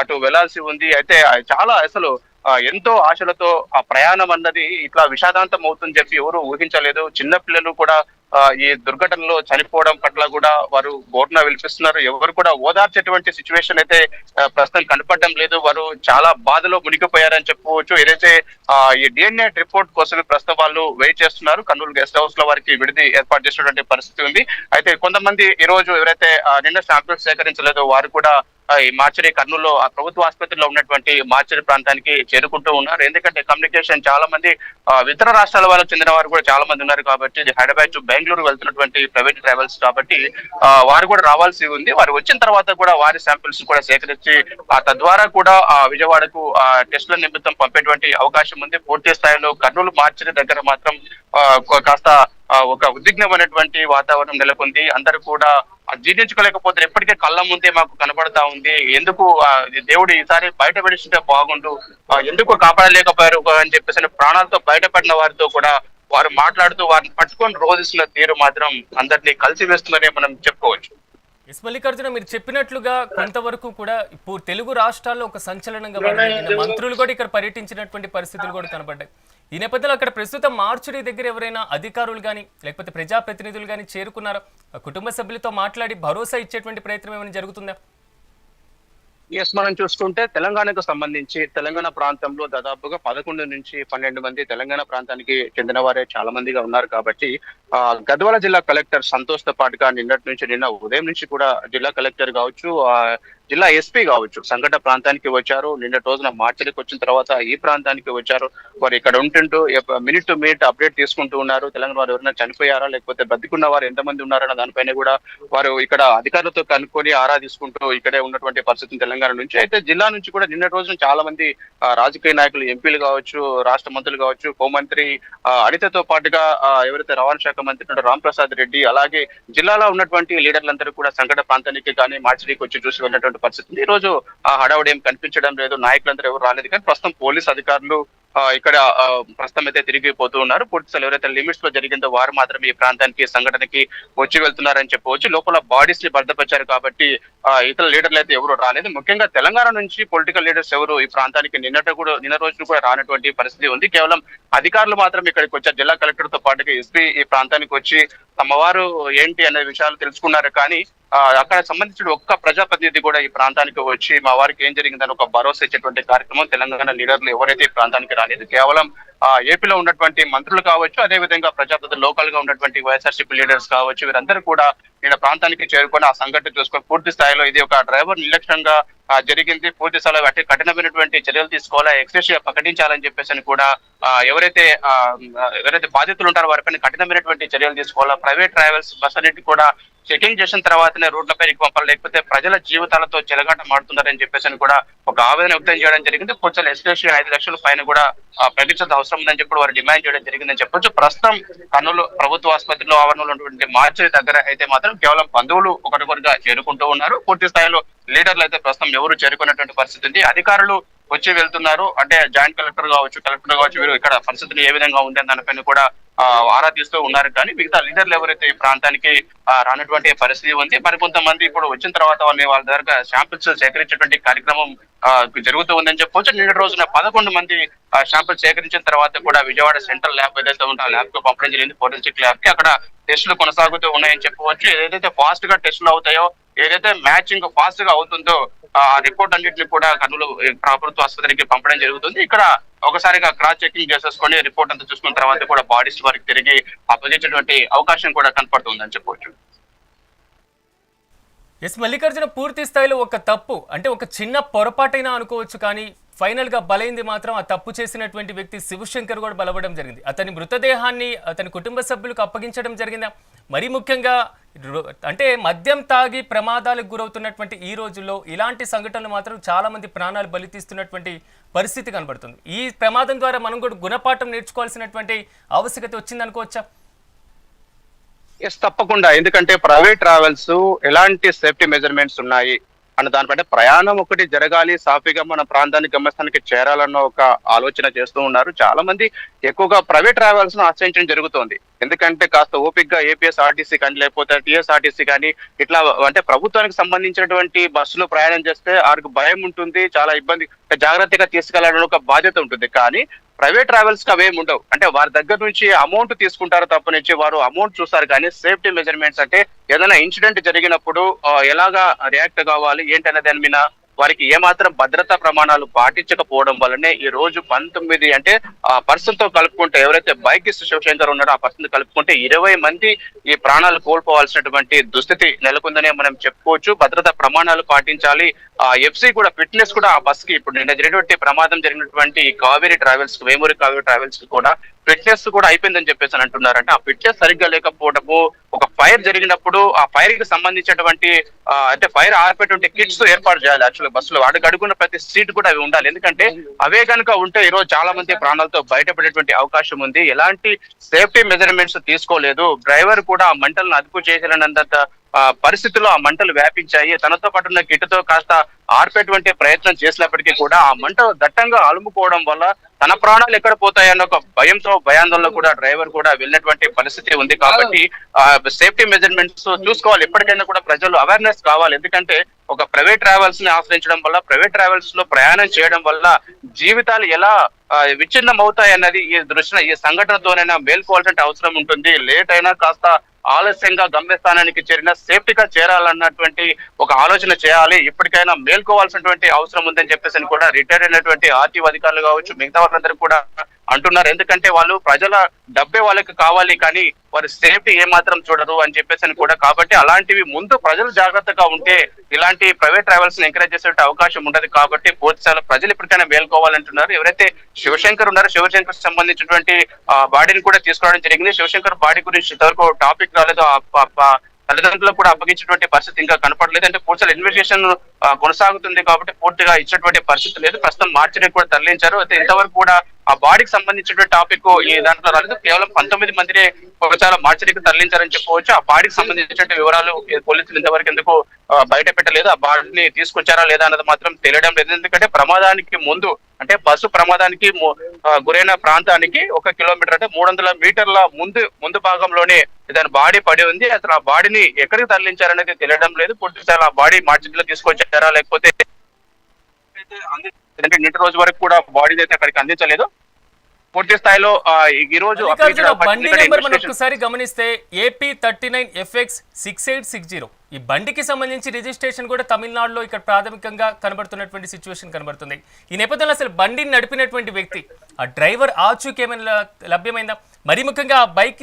అటు వెళ్ళాల్సి ఉంది. అయితే చాలా అసలు ఎంతో ఆశలతో ఆ ప్రయాణం అన్నది ఇట్లా విషాదాంతం అవుతుందని చెప్పి ఎవరు ఊహించలేదు. చిన్న పిల్లలు కూడా ఈ దుర్ఘటనలో చనిపోవడం పట్ల కూడా వారు బోర్న విలిపిస్తున్నారు ఎవరు కూడా ఓదార్చేటువంటి సిచ్యువేషన్ అయితే ప్రస్తుతం కనపడడం లేదు. వారు చాలా బాధలో మునిగిపోయారని చెప్పుకోవచ్చు ఏదైతే ఆ, ఈ డిఎన్ఏ రిపోర్ట్ కోసం ప్రస్తుతం వాళ్ళు వెయిట్ చేస్తున్నారు. కర్నూలు గెస్ట్ హౌస్లో వారికి విడిది ఏర్పాటు చేసినటువంటి పరిస్థితి ఉంది. అయితే కొంతమంది ఈ రోజు ఎవరైతే నిన్న శాంపిల్స్ సేకరించలేదో వారు కూడా ఈ మార్చరి కర్నూలులో ఆ ప్రభుత్వ ఆసుపత్రిలో ఉన్నటువంటి మార్చరి ప్రాంతానికి చేరుకుంటూ ఉన్నారు. ఎందుకంటే కమ్యూనికేషన్ చాలా మంది ఇతర రాష్ట్రాల వాళ్ళకి చెందిన వారు కూడా చాలా మంది ఉన్నారు కాబట్టి హైదరాబాద్ టు బెంగళూరు వెళ్తున్నటువంటి ప్రైవేట్ ట్రావెల్స్ కాబట్టి వారు కూడా రావాల్సి ఉంది. వారు వచ్చిన తర్వాత కూడా వారి శాంపిల్స్ కూడా సేకరించి ఆ తద్వారా కూడా ఆ విజయవాడకు ఆ టెస్టుల నిమిత్తం పంపేటువంటి అవకాశం ఉంది. పూర్తి స్థాయిలో కర్నూలు మార్చరి దగ్గర మాత్రం కాస్త ఒక ఉద్విగ్నమైనటువంటి వాతావరణం నెలకొంది. అందరూ కూడా జీర్ణించుకోలేకపోతే ఎప్పటికే కళ్ళ ముందే మాకు కనబడతా ఉంది. ఎందుకు దేవుడు ఈసారి బయట పడిస్తుంటే బాగుండు. ఎందుకు కాపాడలేకపోయారు అని చెప్పేసి ప్రాణాలతో బయటపడిన వారితో కూడా వారు మాట్లాడుతూ వారిని పట్టుకొని రోధిస్తున్న తీరు మాత్రం అందరినీ కలిసి వేస్తుందనే మనం చెప్పుకోవచ్చు. ఎస్ మల్లికార్జున మీరు చెప్పినట్లుగా కొంతవరకు కూడా ఇప్పుడు తెలుగు రాష్ట్రాల్లో ఒక సంచలనంగా మంత్రులు కూడా ఇక్కడ పర్యటించినటువంటి పరిస్థితులు కూడా కనబడ్డాయి. ఈ నేపథ్యంలో అక్కడ ప్రస్తుతం మార్చుడి దగ్గర ఎవరైనా అధికారులు కానీ లేకపోతే ప్రజాప్రతినిధులు కానీ చేరుకున్నారా? కుటుంబ సభ్యులతో మాట్లాడి భరోసా ఇచ్చేటువంటి ప్రయత్నం ఏమైనా జరుగుతుందా? ఎస్ మనం చూసుకుంటే తెలంగాణకు సంబంధించి తెలంగాణ ప్రాంతంలో దాదాపుగా పదకొండు నుంచి పన్నెండు మంది తెలంగాణ ప్రాంతానికి చెందిన వారే చాలా మందిగా ఉన్నారు కాబట్టి ఆ గద్వాల జిల్లా కలెక్టర్ సంతోష్తో పాటుగా నిన్నటి నుంచి నిన్న ఉదయం నుంచి కూడా జిల్లా కలెక్టర్ కావచ్చు ఆ జిల్లా ఎస్పీ కావచ్చు. సంఘటన ప్రాంతానికి వచ్చారు. నిన్న రోజున మార్చికి వచ్చిన తర్వాత ఈ ప్రాంతానికి వచ్చారు. వారు ఇక్కడ ఉంటుంటూ మినిట్ టు మినిట్ అప్డేట్ తీసుకుంటూ ఉన్నారు. తెలంగాణ వారు ఎవరైనా చనిపోయారా? లేకపోతే బతికున్న వారు ఎంతమంది ఉన్నారన్న దానిపైన కూడా వారు ఇక్కడ అధికారులతో కనుక్కొని ఆరా తీసుకుంటూ ఇక్కడే ఉన్నటువంటి పరిస్థితి తెలంగాణ నుంచి అయితే జిల్లా నుంచి కూడా నిన్న రోజున చాలా మంది రాజకీయ నాయకులు ఎంపీలు కావచ్చు రాష్ట్ర మంత్రులు కావచ్చు హోంమంత్రి ఆ, అనితతో పాటుగా ఎవరైతే రవాణా శాఖ మంత్రి ఉన్నారో రామ్ ప్రసాద్ రెడ్డి అలాగే జిల్లాలో ఉన్నటువంటి లీడర్లందరూ కూడా సంకట ప్రాంతానికి కానీ మార్చిడికి వచ్చి చూసి వెళ్ళినటువంటి పరిస్థితి ఈ రోజు ఆ హడావుడి ఏం కనిపించడం లేదు. నాయకులందరూ ఎవరు రాలేదు. కానీ ప్రస్తుతం పోలీస్ అధికారులు ఇక్కడ ప్రస్తుతం అయితే తిరిగి పోతూ ఉన్నారు. పూర్తి ఎవరైతే లిమిట్స్లో జరిగిందో వారు మాత్రమే ఈ ప్రాంతానికి సంఘటనకి వచ్చి వెళ్తున్నారని చెప్పవచ్చు లోపల బాడీస్ని భద్రపరిచారు కాబట్టి ఇతర లీడర్లు అయితే ఎవరు రాలేదు. ముఖ్యంగా తెలంగాణ నుంచి పొలిటికల్ లీడర్స్ ఎవరు ఈ ప్రాంతానికి నిన్నట కూడా నిన్న రోజున కూడా రానటువంటి పరిస్థితి ఉంది. కేవలం అధికారులు మాత్రం ఇక్కడికి వచ్చారు. జిల్లా కలెక్టర్తో పాటుగా ఎస్పీ ఈ ప్రాంతానికి వచ్చి తమవారు ఏంటి అనే విషయాలు తెలుసుకున్నారు. కానీ అక్కడ సంబంధించిన ఒక్క ప్రజాప్రతినిధి కూడా ఈ ప్రాంతానికి వచ్చి మా వారికి ఏం జరిగిందని ఒక భరోసా ఇచ్చేటువంటి కార్యక్రమం తెలంగాణ లీడర్లు ఎవరైతే ఈ ప్రాంతానికి రాలేదు కేవలం ఆ, ఏపీలో ఉన్నటువంటి మంత్రులు కావచ్చు అదే విధంగా లోకల్గా ఉన్నటువంటి వైఎస్ఆర్సీపీ లీడర్స్ కావచ్చు వీరందరూ కూడా ఈయన ప్రాంతానికి చేరుకొని ఆ సంఘటన చూసుకొని పూర్తి స్థాయిలో ఇది ఒక డ్రైవర్ నిర్లక్ష్యంగా జరిగింది. పూర్తి స్థాయిలో అంటే కఠినమైనటువంటి చర్యలు తీసుకోవాలా ఎక్స్ప్రెస్ ప్రకటించాలని చెప్పేసి అని కూడా ఎవరైతే ఎవరైతే బాధితులు ఉంటారో వారిపైన కఠినమైనటువంటి చర్యలు తీసుకోవాలా ప్రైవేట్ ట్రావెల్స్ బస్ అన్నిటి కూడా చెకింగ్ చేసిన తర్వాతనే రోడ్లపై పంపాలి లేకపోతే ప్రజల జీవితాలతో చెలగాట మాడుతున్నారని చెప్పేసి అని కూడా ఒక ఆవేదన వ్యక్తం చేయడం జరిగింది. కొంచెం ఎస్పెషల్ ఐదు లక్షల పైన కూడా ప్రకటించాల్సిన అవసరం ఉందని చెప్పి వారు డిమాండ్ చేయడం జరిగిందని చెప్పొచ్చు. ప్రస్తుతం కర్నూలు ప్రభుత్వ ఆసుపత్రిలో ఆవరణలో ఉన్నటువంటి మార్చి దగ్గర అయితే మాత్రం కేవలం బంధువులు ఒకరికొకరుగా చేరుకుంటూ ఉన్నారు. పూర్తి స్థాయిలో లీడర్లు అయితే ప్రస్తుతం ఎవరు చేరుకున్నటువంటి పరిస్థితి ఉంది. అధికారులు వచ్చి వెళ్తున్నారు. అంటే జాయింట్ కలెక్టర్ కావచ్చు కలెక్టర్ కావచ్చు వీరు ఇక్కడ పరిస్థితులు ఏ విధంగా ఉంటే దానిపైన కూడా ఆరా తీస్తూ ఉన్నారు. కానీ మిగతా లీడర్లు ఎవరైతే ఈ ప్రాంతానికి రానటువంటి పరిస్థితి ఉంది మరి కొంతమంది ఇప్పుడు వచ్చిన తర్వాత వాళ్ళని వాళ్ళ దగ్గర శాంపిల్స్ సేకరించేటువంటి కార్యక్రమం జరుగుతూ ఉందని చెప్పొచ్చు. నిన్న రోజున పదకొండు మంది శాంపిల్స్ సేకరించిన తర్వాత కూడా విజయవాడ సెంట్రల్ ల్యాబ్ ఏదైతే ఉందో ఆ ల్యాబ్కు పంపడం జరిగింది ఫోరెన్సిక్ ల్యాబ్కి అక్కడ టెస్టులు కొనసాగుతూ ఉన్నాయని చెప్పవచ్చు. ఏదైతే ఫాస్ట్గా టెస్టులు అవుతాయో ఏదైతే మ్యాచింగ్ ఫాస్ట్గా అవుతుందో ఆ రిపోర్ట్ అన్నింటినీ కూడా కర్నూలు ప్రభుత్వ ఆసుపత్రికి పంపడం జరుగుతుంది. ఇక్కడ ఒకసారిగా క్రాస్ చెకింగ్ చేసేసుకొని రిపోర్ట్ అంతా చూసుకున్న తర్వాత కూడా బాడీస్ వారికి తిరిగి అప్పగించేటువంటి అవకాశం కూడా కనపడుతుందని చెప్పవచ్చు ఎస్ మల్లికార్జున పూర్తి స్థాయిలో ఒక తప్పు అంటే ఒక చిన్న పొరపాటైనా అనుకోవచ్చు కానీ ఫైనల్గా బలైంది మాత్రం ఆ తప్పు చేసినటువంటి వ్యక్తి శివశంకర్ కూడా బలవడం జరిగింది. అతని మృతదేహాన్ని అతని కుటుంబ సభ్యులకు అప్పగించడం జరిగిందా? మరీ ముఖ్యంగా అంటే మద్యం తాగి ప్రమాదాలకు గురవుతున్నటువంటి ఈ రోజుల్లో ఇలాంటి సంఘటనలు మాత్రం చాలా మంది ప్రాణాలు బలితీస్తున్నటువంటి పరిస్థితి కనబడుతుంది. ఈ ప్రమాదం ద్వారా మనం కూడా గుణపాఠం నేర్చుకోవాల్సినటువంటి ఆవశ్యకత వచ్చిందనుకోవచ్చా ఎస్ తప్పకుండా. ఎందుకంటే ప్రైవేట్ ట్రావెల్స్ ఎలాంటి సేఫ్టీ మెజర్మెంట్స్ ఉన్నాయి? అండ్ దానిపైన ప్రయాణం ఒకటి జరగాలి సాఫీగా మన ప్రాంతానికి గమ్యస్థానికి చేరాలన్న ఒక ఆలోచన చేస్తూ ఉన్నారు. చాలా మంది ఎక్కువగా ప్రైవేట్ ట్రావెల్స్ను ఆశ్రయించడం జరుగుతోంది. ఎందుకంటే కాస్త ఓపిక్గా ఏపీఎస్ఆర్టీసీ కానీ లేకపోతే టీఎస్ఆర్టీసీ కానీ ఇట్లా అంటే ప్రభుత్వానికి సంబంధించినటువంటి బస్సులో ప్రయాణం చేస్తే వారికి భయం ఉంటుంది చాలా ఇబ్బంది జాగ్రత్తగా తీసుకెళ్ళాలని ఒక బాధ్యత ఉంటుంది. కానీ ప్రైవేట్ ట్రావెల్స్కి అవేమి ఉండవు. అంటే వారి దగ్గర నుంచి అమౌంట్ తీసుకుంటారు తప్పనిచ్చి వారు అమౌంట్ చూస్తారు కానీ సేఫ్టీ మెజర్మెంట్స్ అంటే ఏదైనా ఇన్సిడెంట్ జరిగినప్పుడు ఎలాగా రియాక్ట్ కావాలి ఏంటనే దాని మీద వారికి ఏమాత్రం భద్రతా ప్రమాణాలు పాటించకపోవడం వల్లనే ఈ రోజు పంతొమ్మిది అంటే ఆ పర్సన్తో కలుపుకుంటే ఎవరైతే బైక్ శివశంకర్ ఉన్నాడో ఆ పర్సన్ కలుపుకుంటే ఇరవై మంది ఈ ప్రాణాలు కోల్పోవాల్సినటువంటి దుస్థితి నెలకొందనే మనం చెప్పుకోవచ్చు. భద్రతా ప్రమాణాలు పాటించాలి. ఆ ఎఫ్సి కూడా ఫిట్నెస్ కూడా ఆ బస్కి ఇప్పుడు నిన్న జరిగినటువంటి ప్రమాదం జరిగినటువంటి కావేరీ ట్రావెల్స్ వేమూరి కావేరీ ట్రావెల్స్ కూడా ఫిట్నెస్ కూడా అయిపోయిందని చెప్పేసి అని అంటున్నారు అంటే ఆ ఫిట్నెస్ సరిగ్గా లేకపోవడము ఒక ఫైర్ జరిగినప్పుడు ఆ ఫైర్కి సంబంధించినటువంటి అంటే ఫైర్ ఆర్పేటువంటి కిట్స్ ఏర్పాటు చేయాలి యాక్చువల్ బస్సులో అడుగు అడుగున్న ప్రతి సీట్ కూడా అవి ఉండాలి. ఎందుకంటే అవే కనుక ఉంటే ఈ రోజు చాలా మంది ప్రాణాలతో బయటపడేటువంటి అవకాశం ఉంది. ఎలాంటి సేఫ్టీ మెజర్మెంట్స్ తీసుకోలేదు. డ్రైవర్ కూడా ఆ మంటలను అదుపు చేసేనంత పరిస్థితిలో పరిస్థితుల్లో ఆ మంటలు వ్యాపించాయి. తనతో పాటు ఉన్న కిట్తో కాస్త ఆర్పేటువంటి ప్రయత్నం చేసినప్పటికీ కూడా ఆ మంట దట్టంగా అలుముకోవడం వల్ల తన ప్రాణాలు ఎక్కడ పోతాయన్న ఒక భయంతో భయాందోళన కూడా డ్రైవర్ కూడా వెళ్ళినటువంటి పరిస్థితి ఉంది కాబట్టి సేఫ్టీ మెజర్మెంట్స్ చూసుకోవాలి. ఎప్పటికైనా కూడా ప్రజలు అవేర్నెస్ కావాలి. ఎందుకంటే ఒక ప్రైవేట్ ట్రావెల్స్ని ఆశ్రయించడం వల్ల ప్రైవేట్ ట్రావెల్స్లో ప్రయాణం చేయడం వల్ల జీవితాలు ఎలా విచ్ఛిన్నం అవుతాయి అన్నది ఈ దృష్టిన ఈ సంఘటనతోనైనా మేల్కోవాల్సిన అవసరం ఉంటుంది. లేట్ అయినా కాస్త ఆలస్యంగా గమ్యస్థానానికి చేరిన సేఫ్టీగా చేరాలన్నటువంటి ఒక ఆలోచన చేయాలి. ఇప్పటికైనా మేల్కోవాల్సినటువంటి అవసరం ఉందని చెప్పేసి అని కూడా రిటైర్ అయినటువంటి ఆర్టీఓ అధికారులు కావచ్చు మిగతా వాళ్ళందరూ కూడా అంటున్నారు. ఎందుకంటే వాళ్ళు ప్రజల డబ్బే వాళ్ళకి కావాలి కానీ వారి సేఫ్టీ ఏమాత్రం చూడరు అని చెప్పేసి అని కూడా. కాబట్టి అలాంటివి ముందు ప్రజలు జాగ్రత్తగా ఉంటే ఇలాంటి ప్రైవేట్ ట్రావెల్స్ని ఎంకరేజ్ చేసే అవకాశం ఉండదు. కాబట్టి పూర్తి ప్రజలు ఇప్పటికైనా మేల్కోవాలంటున్నారు. ఎవరైతే శివశంకర్ ఉన్నారో శివశంకర్ సంబంధించినటువంటి బాడీని కూడా తీసుకోవడం జరిగింది. శివశంకర్ బాడీ గురించి ఇంతవరకు టాపిక్ రాలేదు. తల్లిదండ్రులకు కూడా అప్పగించినటువంటి పరిస్థితి ఇంకా కనపడలేదు. అంటే పూర్తి ఇన్వెస్టిగేషన్ కొనసాగుతుంది కాబట్టి పూర్తిగా ఇచ్చినటువంటి పరిస్థితి లేదు. ప్రస్తుతం మార్చిని కూడా తరలించారు. అయితే ఇంతవరకు కూడా ఆ బాడీకి సంబంధించినటువంటి టాపిక్ ఈ దాంట్లో రాలేదు. కేవలం పంతొమ్మిది మందిని ఒకసారి మార్చికి తరలించారని చెప్పవచ్చు. ఆ బాడీకి సంబంధించినటువంటి వివరాలు పోలీసులు ఇంతవరకు ఎందుకు బయట పెట్టలేదు ఆ బాడీని తీసుకొచ్చారా లేదా అన్నది మాత్రం తెలియడం లేదు. ఎందుకంటే ప్రమాదానికి ముందు అంటే బస్సు ప్రమాదానికి గురైన ప్రాంతానికి ఒక కిలోమీటర్ అంటే మూడు వందల మీటర్ల ముందు ముందు భాగంలోనే దాని బాడీ పడి ఉంది. అసలు ఆ బాడీని ఎక్కడికి తరలించారనేది తెలియడం లేదు. పూర్తి స్థాయిలో ఆ బాడీ మార్చిలో తీసుకొచ్చారా? లేకపోతే నిన్నటి రోజు వరకు కూడా బాడీ అయితే అక్కడికి అందించలేదు. పూర్తి స్థాయిలో ఈ- రోజు బండి నెంబర్ మనం ఒక్కసారి గమనిస్తే A P thirty nine F X six eight six zero ఈ బండికి సంబంధించి రిజిస్ట్రేషన్ కూడా తమిళనాడులో ఇక్కడ ప్రాథమికంగా కనబడుతున్నటువంటి సిచ్యువేషన్ కనబడుతుంది. ఈ నేపథ్యంలో అసలు బండిని నడిపినటువంటి వ్యక్తి ఆ డ్రైవర్ ఆచూకీ ఏమైనా ల- లభ్యమైందా? మరి ముఖ్యంగా బైక్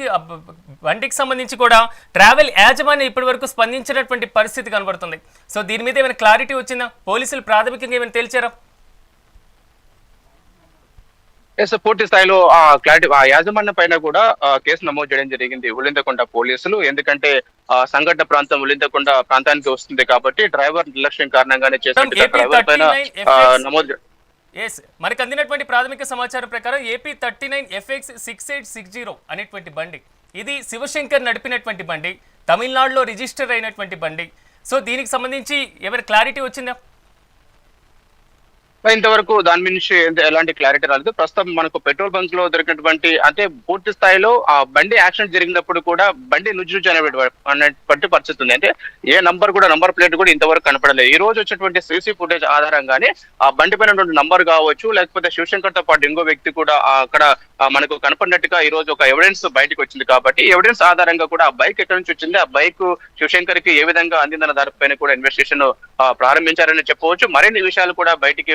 బండికి సంబంధించి కూడా ట్రావెల్ యాజమాన్యం ఇప్పటి వరకు స్పందించినటువంటి పరిస్థితి కనబడుతుంది. సో దీని మీద ఏమైనా క్లారిటీ వచ్చిందా? పోలీసులు ప్రాథమికంగా ఏమైనా తేల్చారా? ఎస్ పూర్తి స్థాయిలో ఆ క్లారిటీ ఆ యాజమాన్యం పైన కూడా కేసు నమోదు చేయడం జరిగింది ఉలిందకొండ పోలీసులు. ఎందుకంటే ఆ సంఘటన ప్రాంతం ఉలిందకొండ ప్రాంతానికి వస్తుంది కాబట్టి డ్రైవర్ నిర్లక్ష్యం కారణంగానే చేసిన AP డ్రైవర్ పైన 39 ఆ, FX. నమోదు ఎస్ మనకు అందినటువంటి ప్రాథమిక సమాచారం ప్రకారం A P thirty nine F X six eight six zero అనేటువంటి బండి. ఇది శివశంకర్ నడిపినటువంటి బండి తమిళనాడులో రిజిస్టర్ అయినటువంటి బండి. సో దీనికి సంబంధించి ఏమైనా క్లారిటీ వచ్చిందా? ఇంతవరకు దాని నుంచి ఎలాంటి క్లారిటీ రాలేదు. ప్రస్తుతం మనకు పెట్రోల్ బంక్లో దొరికినటువంటి అంటే పూర్తి స్థాయిలో ఆ బండి యాక్సిడెంట్ జరిగినప్పుడు కూడా బండి నుజ్జు అనేటువంటి పరిస్థితి ఉంది. అంటే ఏ నంబర్ కూడా నంబర్ ప్లేట్ కూడా ఇంతవరకు కనపడలేదు. ఈ రోజు వచ్చినటువంటి సీసీ ఫుటేజ్ ఆధారంగానే ఆ బండి పైన నంబర్ కావచ్చు లేకపోతే శివశంకర్తో పాటు ఇంకో వ్యక్తి కూడా అక్కడ మనకు కనపడినట్టుగా ఈ రోజు ఒక ఎవిడెన్స్ బయటకు వచ్చింది కాబట్టి ఎవిడెన్స్ ఆధారంగా కూడా ఆ బైక్ ఎక్కడి నుంచి వచ్చింది ఆ బైక్ శివశంకర్కి ఏ విధంగా అందిందన్న దానిపైన కూడా ఇన్వెస్టిగేషన్ ప్రారంభించారని చెప్పవచ్చు. మరిన్ని విషయాలు కూడా బయటికి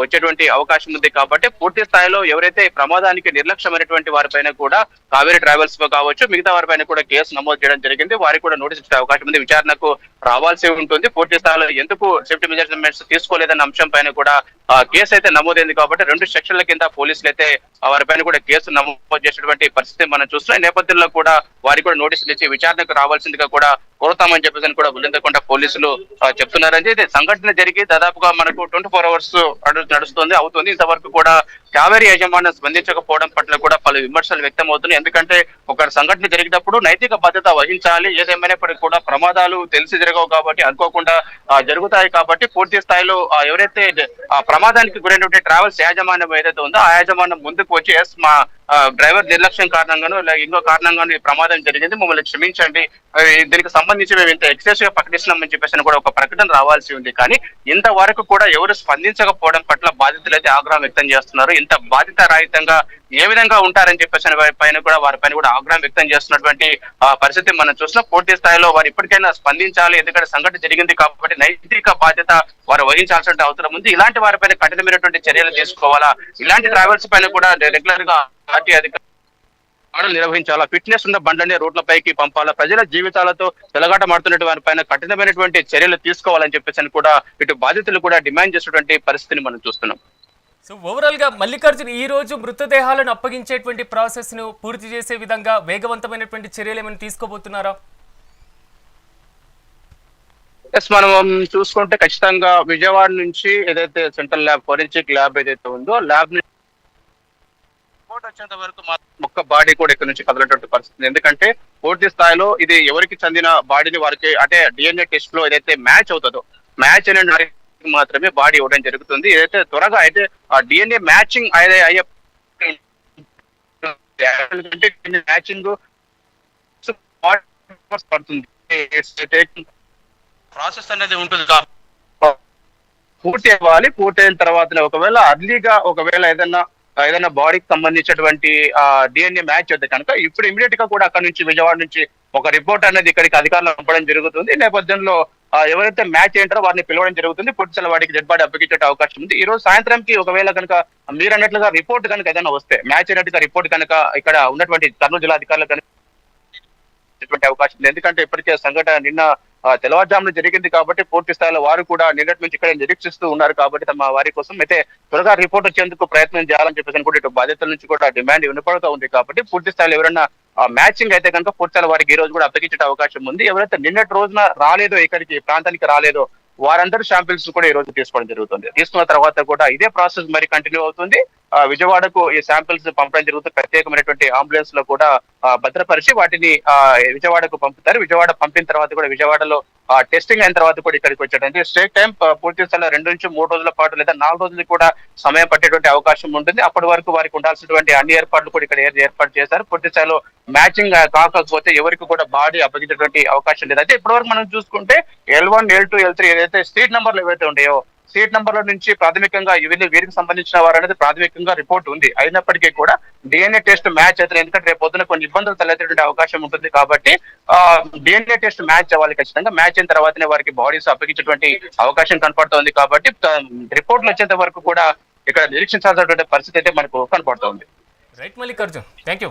వచ్చేటువంటి అవకాశం ఉంది కాబట్టి పూర్తి స్థాయిలో ఎవరైతే ప్రమాదానికి నిర్లక్ష్యమైనటువంటి వారిపైన కూడా కావేరీ ట్రావెల్స్ కావచ్చు మిగతా వారిపైన కూడా కేసు నమోదు చేయడం జరిగింది. వారికి కూడా నోటీస్ ఇచ్చే అవకాశం ఉంది. విచారణకు రావాల్సి ఉంటుంది. పూర్తి స్థాయిలో ఎందుకు సేఫ్టీ మెజర్మెంట్స్ తీసుకోలేదన్న అంశం పైన కూడా కేసు అయితే నమోదైంది కాబట్టి రెండు సెక్షన్ల కింద పోలీసులు అయితే వారిపైన కూడా కేసు నమోదు చేసినటువంటి పరిస్థితి మనం చూస్తున్నాం. ఈ నేపథ్యంలో కూడా వారికి కూడా నోటీసులు ఇచ్చి విచారణకు రావాల్సిందిగా కూడా కోరుతామని చెప్పేసి కూడా బుల్లిందకుండా పోలీసులు చెప్తున్నారని సంఘటన జరిగి దాదాపుగా మనకు ట్వంటీ ఫోర్ అవర్స్ నడుస్తుంది అవుతుంది. ఇంతవరకు కూడా కావేరీ యాజమాన్యం స్పందించకపోవడం పట్ల కూడా పలు విమర్శలు వ్యక్తం అవుతున్నాయి. ఎందుకంటే ఒక సంఘటన జరిగినప్పుడు నైతిక బాధ్యత వహించాలి ఏదేమైనప్పటికీ కూడా ప్రమాదాలు తెలిసి జరగవు కాబట్టి అనుకోకుండా జరుగుతాయి కాబట్టి పూర్తి స్థాయిలో ఎవరైతే ప్రమాదానికి గురైనటువంటి ట్రావెల్స్ యాజమాన్యం ఏదైతే ఉందో ఆ యాజమాన్యం ముందుకు వచ్చి ఎస్ మా డ్రైవర్ నిర్లక్ష్యం కారణంగాను లేక ఇంకో కారణంగాను ఈ ప్రమాదం జరిగింది మమ్మల్ని క్షమించండి. దీనికి సంబంధించి మేము ఇంత ఎక్సెస్గా ప్రకటిస్తున్నామని చెప్పేసి కూడా ఒక ప్రకటన రావాల్సి ఉంది. కానీ ఇంతవరకు కూడా ఎవరు స్పందించకపోవడం పట్ల బాధితులు అయితే ఆగ్రహం వ్యక్తం చేస్తున్నారు. ఇంత బాధిత రహితంగా ఏ విధంగా ఉంటారని చెప్పేసి వారి పైన కూడా వారి పైన కూడా ఆగ్రహం వ్యక్తం చేస్తున్నటువంటి ఆ, పరిస్థితి మనం చూసిన పూర్తి స్థాయిలో వారు ఇప్పటికైనా స్పందించాలి. ఎందుకంటే సంఘటన జరిగింది కాబట్టి నైతిక బాధ్యత వారు వహించాల్సిన అవసరం ఉంది. ఇలాంటి వారిపైన కఠినమైనటువంటి చర్యలు తీసుకోవాలా? ఇలాంటి ట్రావెల్స్ పైన కూడా రెగ్యులర్గా పార్టీ అధికారులు ఆటలు నిర్వహించాలా? ఫిట్నెస్ ఉన్న బండ్లనే రోడ్లపైకి పంపాలా? ప్రజల జీవితాలతో వెలగాట మాడుతున్నటువంటి వారి పైన కఠినమైనటువంటి చర్యలు తీసుకోవాలని చెప్పేసి అని కూడా ఇటు బాధితులు కూడా డిమాండ్ చేసినటువంటి పరిస్థితిని మనం చూస్తున్నాం. సో ఓవరాల్గా మల్లికార్జున్ ఈ రోజు మృతదేహాలను అప్పగించేటువంటి ప్రాసెస్ను పూర్తి చేసే విధంగా వేగవంతమైనటువంటి చర్యలు ఏమైనా తీసుకోబోతున్నారా? ఎస్ మనం చూసుకుంటే ఖచ్చితంగా విజయవాడ నుంచి ఏదైతే సెంట్రల్ ల్యాబ్ ఫోరెన్సిక్ ల్యాబ్ ఏదైతే ఉందో ల్యాబ్ నుంచి రిపోర్ట్ వచ్చేంత వరకు ఒక్క బాడీ కూడా ఇక్కడ నుంచి కదలటువంటి పరిస్థితి ఎందుకంటే పూర్తి స్థాయిలో ఇది ఎవరికి చెందిన బాడీని వారికి అంటే డిఎన్ఏ టెస్ట్లో ఏదైతే మ్యాచ్ అవుతుందో మ్యాచ్ అనే మాత్రమే బాడీ ఇవ్వడం జరుగుతుంది. ఏదైతే త్వరగా అయితే ఆ డిఎన్ఏ మ్యాచింగ్ అయ్యే అయ్యే మ్యాచింగ్ పడుతుంది ప్రాసెస్ అనేది ఉంటుంది పూర్తి అవ్వాలి. పూర్తి అయిన తర్వాత ఒకవేళ అర్లీగా ఒకవేళ ఏదైనా ఏదైనా బాడీకి సంబంధించినటువంటి డిఎన్ఏ మ్యాచ్ అవుతుంది కనుక ఇప్పుడు ఇమీడియట్గా కూడా అక్కడ నుంచి విజయవాడ నుంచి ఒక రిపోర్ట్ అనేది ఇక్కడికి అధికారులు పంపడం జరుగుతుంది. నేపథ్యంలో ఎవరైతే మ్యాచ్ ఏంటారో వారిని పిలవడం జరుగుతుంది. పొట్టిసల వాడికి డెడ్ బాడీ అప్పగించే అవకాశం ఉంది. ఈ రోజు సాయంత్రంకి ఒకవేళ కనుక మీరు అన్నట్లుగా రిపోర్ట్ కనుక ఏదైనా వస్తే మ్యాచ్ అయినట్టుగా రిపోర్ట్ కనుక ఇక్కడ ఉన్నటువంటి కర్నూలు జిల్లా అధికారులు కనుక ఇచ్చేటువంటి అవకాశం ఉంది ఎందుకంటే ఇప్పటికే సంఘటన నిన్న తెల్లవారుజామున జరిగింది కాబట్టి పూర్తి స్థాయిలో వారు కూడా నిన్నటి నుంచి ఇక్కడ నిరీక్షిస్తూ ఉన్నారు కాబట్టి తమ వారి కోసం అయితే త్వరగా రిపోర్ట్ వచ్చేందుకు ప్రయత్నం చేయాలని చెప్పేసి కూడా ఇటు బాధ్యతల నుంచి కూడా డిమాండ్ వినపడుతూ ఉంది కాబట్టి పూర్తి స్థాయిలో ఎవరైనా మ్యాచింగ్ అయితే కనుక పూర్తి స్థాయిలో వారికి ఈ రోజు కూడా అప్పగించే అవకాశం ఉంది. ఎవరైతే నిన్నటి రోజున రాలేదో ఇక్కడికి ప్రాంతానికి రాలేదో వారందరూ శాంపిల్స్ కూడా ఈ రోజు తీసుకోవడం జరుగుతుంది. తీసుకున్న తర్వాత కూడా ఇదే ప్రాసెస్ మరి కంటిన్యూ అవుతుంది. విజయవాడకు ఈ శాంపిల్స్ పంపడం జరుగుతుంది. ప్రత్యేకమైనటువంటి అంబులెన్స్లో కూడా భద్రపరిచి వాటిని ఆ, విజయవాడకు పంపుతారు. విజయవాడ పంపిన తర్వాత కూడా విజయవాడలో టెస్టింగ్ అయిన తర్వాత కూడా ఇక్కడికి వచ్చేటంటే స్టేట్ టైం పూర్తి స్థాయిలో రెండు నుంచి మూడు రోజుల పాటు లేదా నాలుగు రోజులు కూడా సమయం పట్టేటువంటి అవకాశం ఉంటుంది. అప్పటి వరకు వారికి ఉండాల్సినటువంటి అన్ని ఏర్పాట్లు కూడా ఇక్కడ ఏర్పాటు చేశారు. పూర్తి స్థాయిలో మ్యాచింగ్ కాకపోతే ఎవరికి కూడా బాడీ అప్పగించేటువంటి అవకాశం లేదు అయితే ఇప్పటివరకు మనం చూసుకుంటే L one L two L three ఏదైతే సీట్ నెంబర్లు ఏవైతే ఉన్నాయో సీట్ నంబర్ల నుంచి ప్రాథమికంగా వీళ్ళు వీరికి సంబంధించిన వారు అనేది ప్రాథమికంగా రిపోర్ట్ ఉంది. అయినప్పటికీ కూడా డిఎన్ఏ టెస్ట్ మ్యాచ్ అయితే ఎందుకంటే రేపు పొద్దున కొన్ని ఇబ్బందులు తలెత్తేటువంటి అవకాశం ఉంటుంది కాబట్టి డిఎన్ఏ టెస్ట్ మ్యాచ్ అవ్వాలి ఖచ్చితంగా. మ్యాచ్ అయిన తర్వాతనే వారికి బాడీస్ అప్పగించేటువంటి అవకాశం కనపడుతోంది కాబట్టి రిపోర్ట్లు వచ్చేంత వరకు కూడా ఇక్కడ నిరీక్షించాల్సినటువంటి పరిస్థితి అయితే మనకు కనపడుతోంది. రైట్ మల్లికార్జున్. Thank you